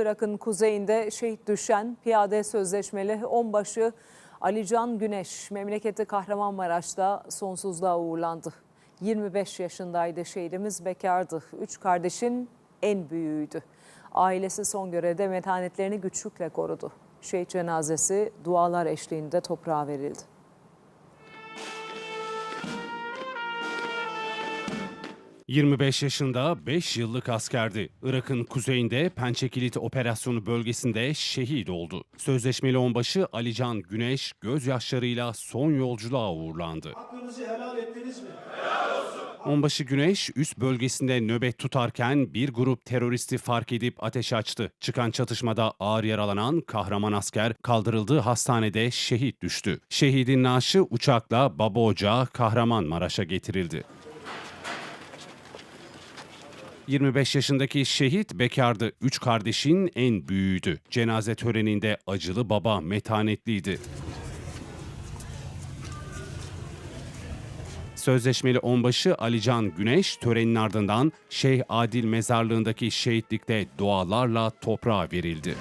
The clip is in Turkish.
Irak'ın kuzeyinde şehit düşen piyade sözleşmeli onbaşı Alican Güneş memleketi Kahramanmaraş'ta sonsuzluğa uğurlandı. 25 yaşındaydı şehidimiz bekardı. Üç kardeşin en büyüğüydü. Ailesi son görevde metanetlerini güçlükle korudu. Şehit cenazesi dualar eşliğinde toprağa verildi. ...25 yaşında 5 yıllık askerdi. Irak'ın kuzeyinde Pençekilit operasyonu bölgesinde şehit oldu. Sözleşmeli onbaşı Alican Güneş gözyaşlarıyla son yolculuğa uğurlandı. Hakkınızı helal ettiniz mi? Onbaşı Güneş üst bölgesinde nöbet tutarken bir grup teröristi fark edip ateş açtı. Çıkan çatışmada ağır yaralanan kahraman asker kaldırıldığı hastanede şehit düştü. Şehidin naaşı uçakla Baba Ocağı Kahramanmaraş'a getirildi. 25 yaşındaki şehit bekardı. Üç kardeşin en büyüğüydü. Cenaze töreninde acılı baba metanetliydi. Sözleşmeli onbaşı Alican Güneş törenin ardından Şeyh Adil Mezarlığı'ndaki şehitlikte dualarla toprağa verildi.